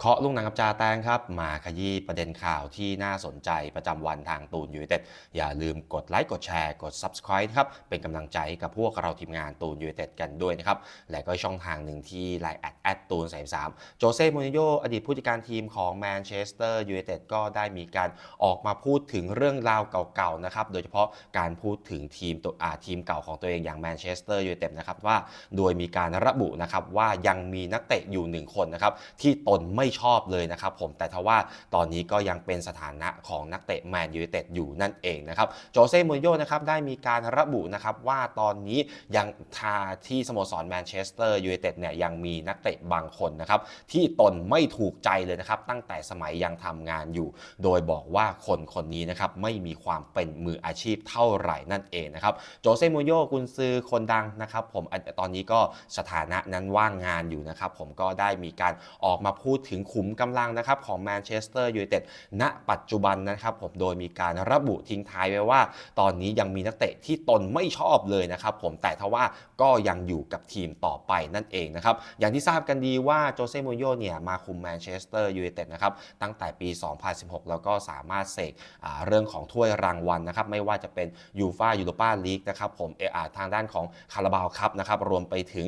เคาะลุงหนังกับจาแตงครับ มาขยี้ประเด็นข่าวที่น่าสนใจประจำวันทางตูนยูเต็ดอย่าลืมกดไลค์กดแชร์กด Subscribe ครับ เป็นกำลังใจกับพวกเราทีมงานตูนยูเต็ดกันด้วยนะครับ และก็ช่องทางหนึ่งที่ไลน์แอดแอดตูน33โจเซ่มูรินโญ่อดีตผู้จัดการทีมของแมนเชสเตอร์ยูไนเต็ดก็ได้มีการออกมาพูดถึงเรื่องราวเก่าๆนะครับโดยเฉพาะการพูดถึงทีมตัวอาทีมเก่าของตัวเองอย่างแมนเชสเตอร์ยูไนเต็ดนะครับว่าโดยมีการระบุนะครับว่ายังมีนักเตะอยู่หนึ่งคนนะครับที่ตนไม่ชอบเลยนะครับผมแต่ทว่าตอนนี้ก็ยังเป็นสถานะของนักเตะแมนยูไนเต็ดอยู่นั่นเองนะครับโจเซ่มูรินโญ่นะครับได้มีการระบุนะครับว่าตอนนี้ยังทาที่สโมสรแมนเชสเตอร์ยูไนเต็ดเนี่ยยังมีนักเตะบางคนนะครับที่ตนไม่ถูกใจเลยนะครับตั้งแต่สมัยยังทำงานอยู่ โดยบอกว่าคนคนนี้นะครับไม่มีความเป็นมืออาชีพเท่าไหร่นั่นเองนะครับโจเซ่มูรินโญ่กุนซือคนดังนะครับผมตอนนี้ก็สถานะนั้นว่างงานอยู่นะครับผมก็ได้มีการออกมาพูดถึงขุมกำลังนะครับของแมนเชสเตอร์ยูไนเต็ดณปัจจุบันนะครับผมโดยมีการระบุทิ้งท้ายไว้ว่า ตอนนี้ยังมีนักเตะที่ตนไม่ชอบเลยนะครับผมแต่ทว่าก็ยังอยู่กับทีมต่อไปนั่นเองนะครับอย่างที่ทราบกันดีว่าโจเซ่มูริโญ่เนี่ยมาคุมแมนเชสเตอร์ยูไนเต็ดนะครับตั้งแต่ปี 2016 แล้วก็สามารถเสกเรื่องของถ้วยรางวัลนะครับไม่ว่าจะเป็นยูฟายูโรปาลีกนะครับผมเออาทางด้านของคาราบาวคัพนะครับรวมไปถึง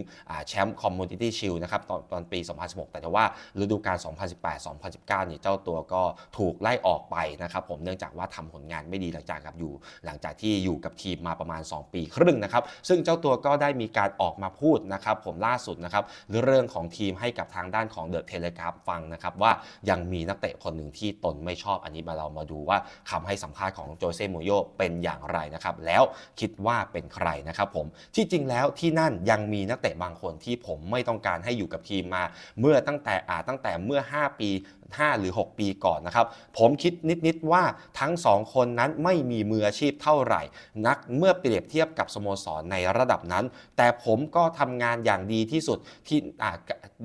แชมป์คอมมูนิตี้ชิลนะครับตอนตอนปี 2016 แต่ว่าฤดูกาล2018-2019เนี่เจ้าตัวก็ถูกไล่ออกไปนะครับผมเนื่องจากว่าทำผลงานไม่ดีหลังจากกับอยู่ หลังจากที่อยู่กับทีมมาประมาณ 2 ปีครึ่งนะครับซึ่งเจ้าตัวก็ได้มีการออกมาพูดนะครับผมล่าสุดนะครับเรื่องของทีมให้กับทางด้านของเดอะเทเลกราฟฟังนะครับว่ายังมีนักเตะคนหนึ่งที่ตนไม่ชอบอันนี้มาเรามาดูว่าคำให้สัมภาษณ์ของโจเซ่โมโญ่เป็นอย่างไรนะครับแล้วคิดว่าเป็นใครนะครับผมที่จริงแล้วที่นั่นยังมีนักเตะบางคนที่ผมไม่ต้องการให้อยู่กับทีมมา เมื่อตั้งแต่อาตั้งแต่เมื่อ 5 ปี 5 หรือ 6 ปีก่อนนะครับ ผมคิดนิด ๆ ว่าทั้ง 2 คนนั้นไม่มีมืออาชีพเท่าไหร่ นักเมื่อเปรียบเทียบกับสโมสรในระดับนั้น แต่ผมก็ทำงานอย่างดีที่สุดที่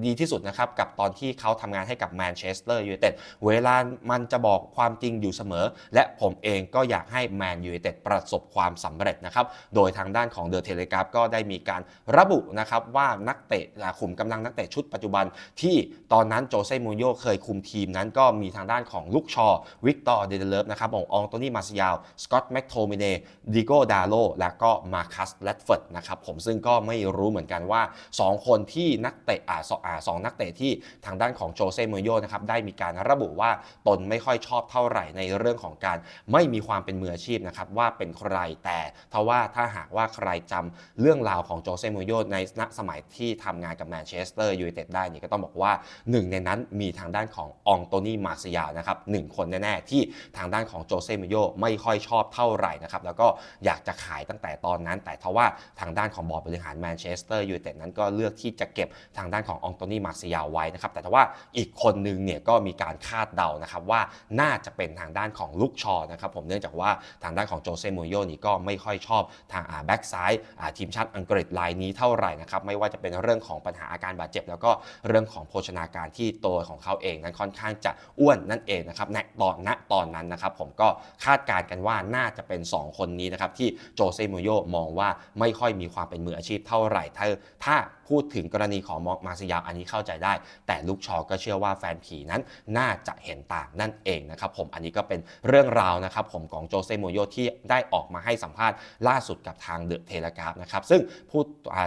ดีที่สุดนะครับ กับตอนที่เขาทำงานให้กับแมนเชสเตอร์ยูไนเต็ดเวลามันจะบอกความจริงอยู่เสมอ และผมเองก็อยากให้แมนยูไนเต็ดประสบความสำเร็จนะครับ โดยทางด้านของเดอะเทเลกราฟก็ได้มีการระบุนะครับว่านักเตะขุมกำลังนักเตะชุดปัจจุบันที่ตอนนั้นโจเซ่มูนโญ่เคยคุมทีีมนั้นก็มีทางด้านของลุกชอวิกตอร์เดเดเลฟนะครับขององโตนี่มาซิยาลสกอตต์แมคโทมิเนดิโกดาโลและก็มาคัสแลดเฟิร์ดนะครับผมซึ่งก็ไม่รู้เหมือนกันว่า 2 คนที่นักเตะอ่าสองอ่าสองนักเตะที่ทางด้านของโจเซ่มูโญ่นะครับได้มีการระบุว่าตนไม่ค่อยชอบเท่าไหร่ในเรื่องของการไม่มีความเป็นมืออาชีพนะครับว่าเป็นใครแต่ทว่าถ้าหากว่าใครจำเรื่องราวของโจเซ่มูโญ่ในณสมัยที่ทำงานกับแมนเชสเตอร์ยูไนเต็ดได้นี่ก็ต้องบอกว่าหนึ่งในนั้นมีทางด้านขององโตนี่มาซยานะครับหนึ่งคนแน่ๆ ที่ทางด้านของโจเซมิโญ่ไม่ค่อยชอบเท่าไหร่นะครับแล้วก็อยากจะขายตั้งแต่ตอนนั้น แต่ทว่าทางด้านของบอร์ดบริหารแมนเชสเตอร์ยูไนเต็ดนั้นก็เลือกที่จะเก็บทางด้านขององโตนี่มาซยาไว้นะครับแต่ทว่าอีกคนนึงเนี่ยก็มีการคาดเดานะครับว่าน่าจะเป็นทางด้านของลุกชอนะครับผมเนื่องจากว่าทางด้านของโจเซมูริโญ่นี่ก็ไม่ค่อยชอบทางอ่าแบ็กซ้ายอ่าทีมชาติอังกฤษรายนี้เท่าไหร่นะครับไม่ว่าจะเป็นเรื่องของปัญหาอาการบาดเจ็บ แล้วก็เรื่องของโภชนาการที่ตัวของเขาเองนั้นค่อนข้างจะอ้วนนั่นเองนะครับณตอนณตอนนั้นนะครับผมก็คาดการณ์กันว่าน่าจะเป็น 2 คนนี้นะครับที่โจเซมูโยมองว่าไม่ค่อยมีความเป็นมืออาชีพเท่าไหร่ถ้าถ้า พูดถึงกรณีของมาซิยาอันนี้เข้าใจได้ แต่ลูกชอก็เชื่อว่าแฟนผีนั้นน่าจะเห็นต่างนั่นเองนะครับผมอันนี้ก็เป็นเรื่องราวนะครับผมของโจเซ่มูโญ่ที่ได้ออกมาให้สัมภาษณ์ล่าสุดกับทางเดอะเทเลกราฟนะครับซึ่งพูด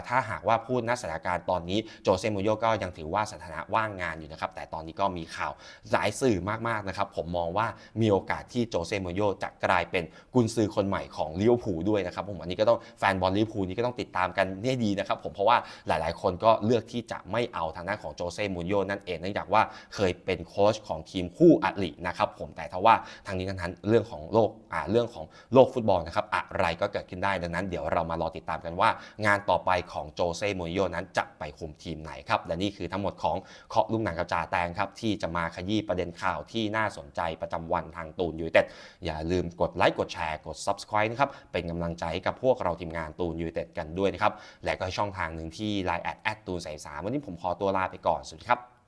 ถ้าหากว่าพูดณสถานการณ์ตอนนี้โจเซ่มูโญ่ก็ยังถือว่าสถานะว่างงานอยู่นะครับแต่ตอนนี้ก็มีข่าวหลายสื่อมากๆนะครับผมมองว่ามีโอกาสที่โจเซ่มูโญ่จะกลายเป็นกุนซือคนใหม่ของลิเวอร์พูลด้วยนะครับผมอันนี้ก็ต้องแฟนบอลลิเวอร์พูลนี่ก็ต้องติดตามกันให้ดีนะครับผมเพราะว่าหลายๆคนก็เลือกที่จะไม่เอาทางด้านของโจเซ่มูนโญ่นั่นเองเนื่องจากว่าเคยเป็นโค้ชของทีมคู่อรินะครับผมแต่ทว่าทางนี้ทั้งนั้นเรื่องของโลกอ่าเรื่องของโลกฟุตบอลนะครับอะไรก็เกิดขึ้นได้ดังนั้นเดี๋ยวเรามารอติดตามกันว่า งานต่อไปของโจเซ่มูนโญ่นั้นจะไปคุมทีมไหนครับและนี่คือทั้งหมดของเคาะลุงหนังกับจ่าแตงครับที่จะมาขยี้ประเด็นข่าวที่น่าสนใจประจำวันทางตูนยูเต็ดอย่าลืมกดไลค์กดแชร์กด Subscribe นะครับเป็นกำลังใจให้กับพวกเราทีมงานตูนยูเต็ดกันด้วยนะครับและก็ช่องทางหนึ่งที่ Line แอดแอดตูนใส่สามวันนี้ผมขอตัวลาไปก่อนสวัสดีครับ